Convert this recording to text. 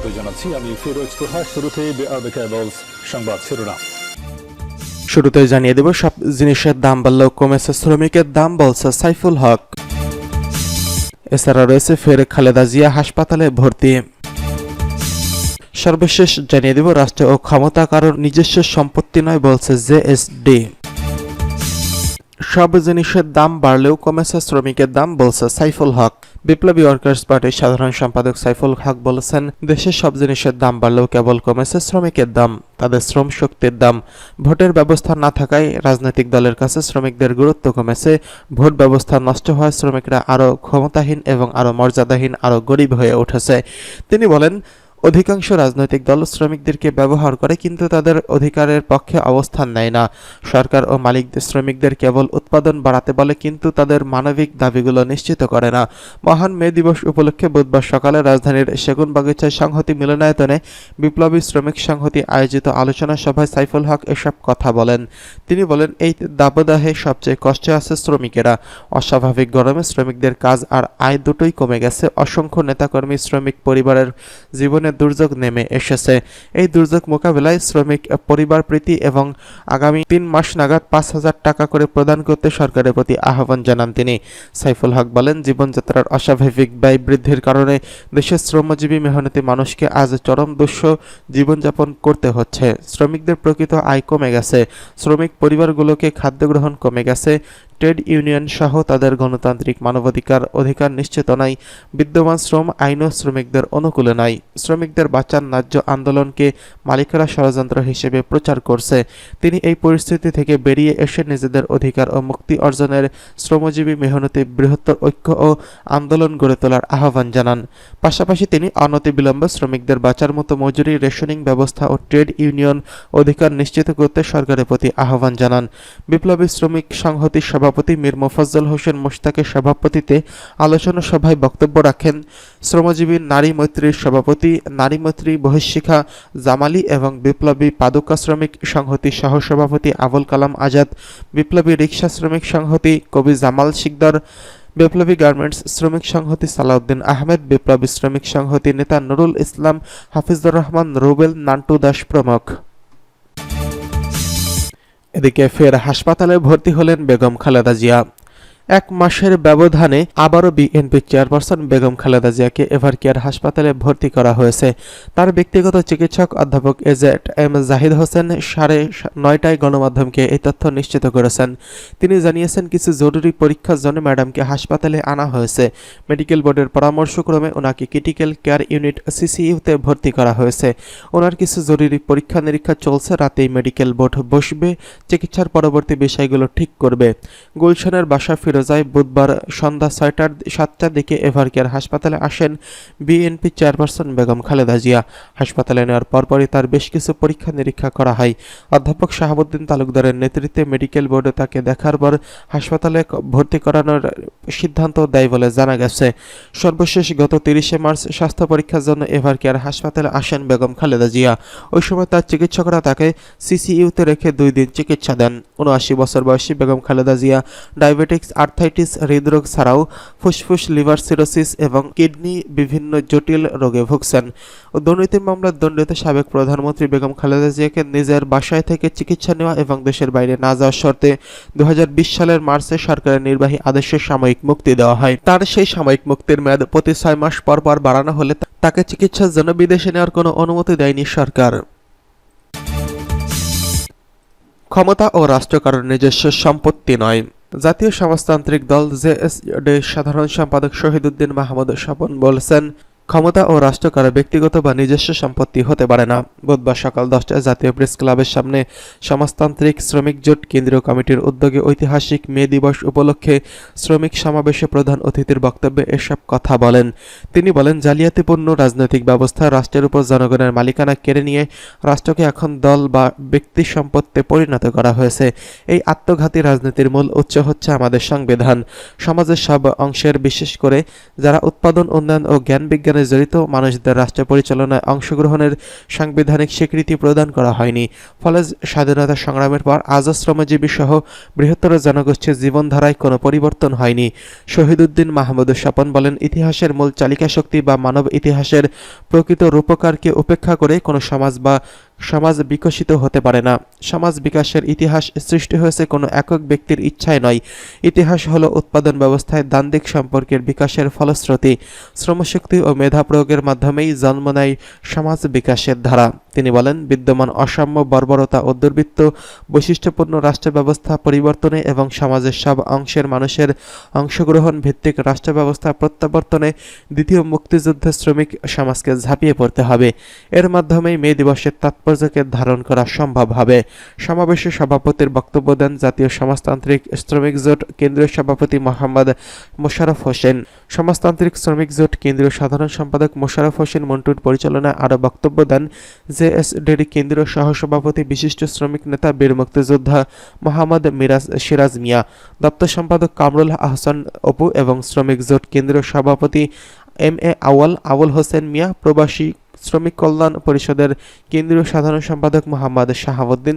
স্বাগত জানাচ্ছি। আমি ফিরোজ তোহা শুরুতে সংবাদ শিরোনাম। শুরুতে জানিয়ে দেব, সব জিনিসের দাম বাড়লেও কমেছে শ্রমিকের দাম, বলছে সাইফুল হক। এছাড়া রয়েছে ফের খালেদা জিয়া হাসপাতালে ভর্তি। সর্বশেষ জানিয়ে দেব, রাষ্ট্র ও ক্ষমতা কারোর নিজস্ব সম্পত্তি নয়, বলছে জেএসডি সব জিনিসের দাম বাড়লেও কমেছে, শ্রমিকের দাম বলছে সাইফুল হক। বিপ্লবী ওয়ার্কার্স পার্টির সাধারণ সম্পাদক সাইফুল হক বলেছেন, দেশের সব জিনিসের দাম বাড়লেও কেবল কমেছে শ্রমিকের দাম, তাদের শ্রম শক্তির দাম। ভোটের ব্যবস্থা না থাকায় রাজনৈতিক দলের কাছে শ্রমিকদের গুরুত্ব কমেছে, ভোট ব্যবস্থা নষ্ট হওয়ায় শ্রমিকরা আরও ক্ষমতাহীন এবং আরও মর্যাদাহীন, আরও গরিব হয়ে উঠেছে। তিনি বলেন অধিকাংশ রাজনৈতিক দল শ্রমিকদেরকে ব্যবহার করে, কিন্তু তাদের অধিকারের পক্ষে অবস্থান নেয় না। সরকার ও মালিকদের শ্রমিকদের কেবল উৎপাদন বাড়াতে বলে, কিন্তু তাদের মানবিক দাবিগুলো নিশ্চিত করে না। মহান মে দিবস উপলক্ষে বুধবার সকালে রাজধানীর সেগুনবাগিচায় সংহতি মিলনায়তনে বিপ্লবী শ্রমিক সংহতি আয়োজিত আলোচনা সভায় সাইফুল হক এসব কথা বলেন। তিনি বলেন, এই দাবদাহে সবচেয়ে কষ্টে আছে শ্রমিকেরা। অস্বাভাবিক গরমে শ্রমিকদের কাজ আর আয় দুটোই কমে গেছে। অসংখ্য নেতাকর্মী শ্রমিক পরিবারের জীবনে দুর্যোগ নেমে এসেছে। এই দুর্যোগ মোকাবেলায় শ্রমিক, পরিবার প্রীতি এবং আগামী তিন মাস নাগাদ পাঁচ হাজার টাকা করে প্রদান করতে সরকারের প্রতি আহ্বান জানান তিনি। সাইফুল হক বলেন, জীবনযাত্রার অস্বাভাবিক ব্যয় বৃদ্ধির কারণে দেশের শ্রমজীবী মেহনতি মানুষকে আজ চরম দুঃস্ব জীবনযাপন করতে হচ্ছে। শ্রমিকদের প্রকৃত আয় কমে গেছে। শ্রমিক পরিবারগুলোকে খাদ্য গ্রহণ কমে গেছে। ট্রেড ইউনিয়ন সহ তাদের গণতান্ত্রিক মানবাধিকার অধিকার নিশ্চিত নাই, বিদ্যমান শ্রম আইনও শ্রমিকদের অনুকূলে নাই। শ্রমিকদের বাঁচার ন্যায্য আন্দোলনকে মালিকেরা ষড়যন্ত্র হিসেবে প্রচার করছে। তিনি এই পরিস্থিতি থেকে বেরিয়ে এসে নিজেদের অধিকার ও মুক্তি অর্জনের শ্রমজীবী মেহনতি বৃহত্তর ঐক্য ও আন্দোলন গড়ে তোলার আহ্বান জানান। পাশাপাশি তিনি অনতিবিলম্বে শ্রমিকদের বাঁচার মতো মজুরি, রেশনিং ব্যবস্থা ও ট্রেড ইউনিয়ন অধিকার নিশ্চিত করতে সরকারের প্রতি আহ্বান জানান। বিপ্লবী শ্রমিক সংহতির সভাপতি মীর মোফাজ্জল হোসেন মোশতাকের সভাপতিতে আলোচনা সভায় বক্তব্য রাখেন শ্রমজীবী নারী মৈত্রীর সভাপতি, নারী মৈত্রী বহিঃশিখা জামালি এবং বিপ্লবী পাদুকা শ্রমিক সংহতি সহসভাপতি আবুল কালাম আজাদ, বিপ্লবী রিক্সা শ্রমিক সংহতি কবি জামাল শিকদার, বিপ্লবী গার্মেন্টস শ্রমিক সংহতি সালাউদ্দিন আহমেদ, বিপ্লবী শ্রমিক সংহতি নেতা নুরুল ইসলাম, হাফিজুর রহমান, রুবেল নান্টু দাস প্রমুখ। এদিকে ফের হাসপাতালে ভর্তি হলেন বেগম খালেদা জিয়া। এক মাসের ব্যবধানে আবারও বিএনপি চেয়ারপারসন বেগম খালেদা জিয়াকে এভারকেয়ার হাসপাতালে ভর্তি করা হয়েছে। তার ব্যক্তিগত চিকিৎসক অধ্যাপক এজেট এম জাহিদ হোসেন সাড়ে নয়টায় গণমাধ্যমকে এই তথ্য নিশ্চিত করেছেন। তিনি জানিয়েছেন, কিছু জরুরি পরীক্ষার জন্য ম্যাডামকে হাসপাতালে আনা হয়েছে। মেডিকেল বোর্ডের পরামর্শক্রমে ওনাকে ক্রিটিক্যাল কেয়ার ইউনিট সিসিইউতে ভর্তি করা হয়েছে। ওনার কিছু জরুরি পরীক্ষা নিরীক্ষা চলছে, রাতেই মেডিকেল বোর্ড বসবে, চিকিৎসার পরবর্তী বিষয়গুলো ঠিক করবে। গুলশানের বাসা ফিরোজায় বুধবার সন্ধ্যা ছয়টার সাতটার দিকে এভারকেয়ার হাসপাতালে আসেন বিএনপি চেয়ারপারসন বেগম খালেদা জিয়া। হাসপাতালে নেওয়ার পরপরই তার বেশ কিছু পরীক্ষা নিরীক্ষা করা হয়। অধ্যাপক শাহাবুদ্দিন তালুকদারের নেতৃত্বে মেডিকেল বোর্ডে তাকে দেখার পর হাসপাতালে ভর্তি করানোর সিদ্ধান্ত দেয় বলে জানা গেছে। সর্বশেষ গত তিরিশে মার্চ স্বাস্থ্য পরীক্ষার জন্য এভারকেয়ার হাসপাতালে আসেন বেগম খালেদা জিয়া। ওই সময় তার চিকিৎসকরা তাকে সিসিইউতে রেখে দুই দিন চিকিৎসা দেন। উনআশি বছর বয়সী বেগম খালেদা জিয়া ডায়াবেটিক্স আর্থাইটিস হৃদরোগ ছাড়াও ফুসফুস, লিভার সিরোসিস এবং কিডনি বিভিন্ন জটিল রোগে ভুগছেন। দুর্নীতি মামলার দণ্ডিত সাবেক প্রধানমন্ত্রী বেগম খালেদা জিয়াকে নিজের বাসায় থেকে চিকিৎসা নেওয়া এবং দেশের বাইরে না যাওয়ার শর্তে দু সালের মার্চে সরকারের নির্বাহী আদেশে সাময়িক মুক্তি দেওয়া হয়। তার সেই সাময়িক মুক্তির মেয়াদ প্রতি ছয় মাস পর পর বাড়ানো হলে তাকে চিকিৎসার জন্য বিদেশে নেওয়ার কোনো অনুমতি দেয়নি সরকার। ক্ষমতা ও রাষ্ট্র কারোর নিজস্ব সম্পত্তি নয়। জাতীয় সমাজতান্ত্রিক দল জেএসডি সাধারণ সম্পাদক শহীদুদ্দিন মাহমুদ স্বপন বলেছেন ক্ষমতা ও রাষ্ট্র কারও ব্যক্তিগত বা নিজস্ব সম্পত্তি হতে পারে না। বুধবার সকাল দশটায় জাতীয় প্রেস ক্লাবের সামনে সমাজতান্ত্রিক শ্রমিক জোট কেন্দ্রীয় কমিটির উদ্যোগে ঐতিহাসিক মে দিবস উপলক্ষে শ্রমিক সমাবেশে প্রধান অতিথির বক্তব্যে এসব কথা বলেন। তিনি বলেন, জালিয়াতিপূর্ণ রাজনৈতিক ব্যবস্থা রাষ্ট্রের উপর জনগণের মালিকানা কেড়ে নিয়ে রাষ্ট্রকে এখন দল বা ব্যক্তি সম্পত্তে পরিণত করা হয়েছে। এই আত্মঘাতী রাজনীতির মূল উৎস হচ্ছে আমাদের সংবিধান। সমাজের সব অংশের, বিশেষ করে যারা উৎপাদন, উন্নয়ন ও জ্ঞান বিজ্ঞানের আন্দোলনে জড়িত মানুষদের রাষ্ট্র পরিচালনায় অংশগ্রহণের সাংবিধানিক স্বীকৃতি প্রদান করা হয়নি। ফলে স্বাধীনতা সংগ্রামের পর আজও শ্রমজীবী সহ বৃহত্তর জনগোষ্ঠীর জীবনধারায় কোনো পরিবর্তন হয়নি। শহীদুদ্দিন মাহমুদুর স্বপন বলেন, ইতিহাসের মূল চালিকা শক্তি বা মানব ইতিহাসের প্রকৃত রূপকারকে উপেক্ষা করে কোনো সমাজ বা সমাজ বিকশিত হতে পারে না। সমাজ বিকাশের ইতিহাস সৃষ্টি হয়েছে কোনো একক ব্যক্তির ইচ্ছায় নয়। ইতিহাস হলো উৎপাদন ব্যবস্থায় দ্বান্দ্বিক সম্পর্কের বিকাশের ফলশ্রুতি। শ্রমশক্তি ও মেধা প্রয়োগের মাধ্যমেই জন্ম নেয় সমাজ বিকাশের ধারা। তিনি বলেন, বিদ্যমান অসাম্য বর্বরতা ও দুর্বৃত্ত বৈশিষ্ট্যপূর্ণ রাষ্ট্র ব্যবস্থা পরিবর্তনে এবং সমাজের সব অংশের মানুষের অংশগ্রহণ ভিত্তিক রাষ্ট্র ব্যবস্থা প্রত্যাবর্তনে দ্বিতীয় মুক্তিযুদ্ধের শ্রমিক সমাজকে ঝাঁপিয়ে পড়তে হবে। এর মাধ্যমেই মে দিবসের তাৎপর্যকে ধারণ করা সম্ভব হবে। সমাবেশে সভাপতির বক্তব্য দেন জাতীয় সমাজতান্ত্রিক শ্রমিক জোট কেন্দ্রীয় সভাপতি মোহাম্মদ মোশাররফ হোসেন। সমাজতান্ত্রিক শ্রমিক জোট কেন্দ্রীয় সাধারণ সম্পাদক মোশাররফ হোসেন মন্টুর পরিচালনায় আরও বক্তব্য দেন জেএসডিডি কেন্দ্রীয় সহসভাপতি বিশিষ্ট শ্রমিক নেতা বীর মুক্তিযোদ্ধা মোহাম্মদ মিরাজ সিরাজ মিয়া, দপ্তর সম্পাদক কামরুল আহসান অপু এবং শ্রমিক জোট কেন্দ্রীয় সভাপতি এম এ আওয়াল আউল হোসেন মিয়া, প্রবাসী শ্রমিক কল্যাণ পরিষদের কেন্দ্রীয় সাধারণ সম্পাদক মোহাম্মদ শাহাবুদ্দিন